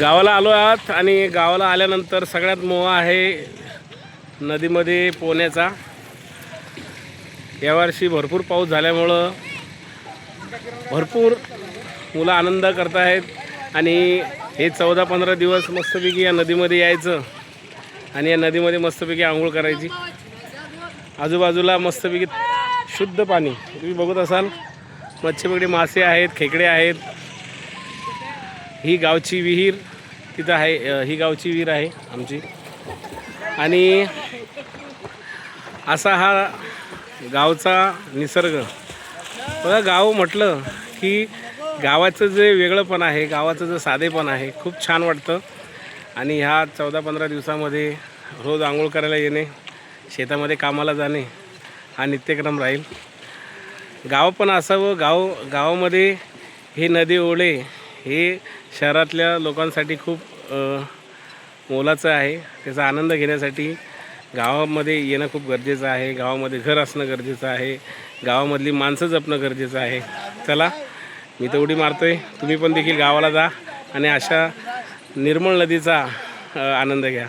गावाला आलो आहात आणि गावाला आल्यानंतर सगळ्यात मोहा आहे नदीमध्ये पोहण्याचा. यावर्षी भरपूर पाऊस झाल्यामुळं भरपूर मुलं आनंद करत आहेत आणि हे चौदा पंधरा दिवस मस्तपैकी या नदीमध्ये यायचं आणि या नदीमध्ये मस्तपैकी आंघोळ करायची. आजूबाजूला मस्तपैकी शुद्ध पाणी. तुम्ही बघत असाल मच्छीपकडी मासे आहेत खेकडे आहेत ही गावची विहीर तिथं आहे ही गावची विहीर आहे आमची. आणि असा हा गावचा निसर्ग. बघा गाव म्हटलं की गावाचं जे वेगळंपण आहे गावाचं जे साधेपण आहे खूप छान वाटतं. आणि ह्या चौदा पंधरा दिवसामध्ये रोज आंघोळ करायला येणे शेतामध्ये कामाला जाणे हा नित्यक्रम राहील. गाव पण असावं गाव गावामध्ये हे नदी ओढे हे शहरातल्या लोकांसाठी खूप मोलाचं आहे. त्याचा आनंद घेण्यासाठी गावामध्ये येणं खूप गरजेचं आहे. गावामध्ये घर असणं गरजेचं आहे. गावामधली माणसं जपणं गरजेचं आहे. चला मी तर उडी मारतोय. तुम्ही पण देखील गावाला जा आणि अशा निर्मळ नदीचा आनंद घ्या.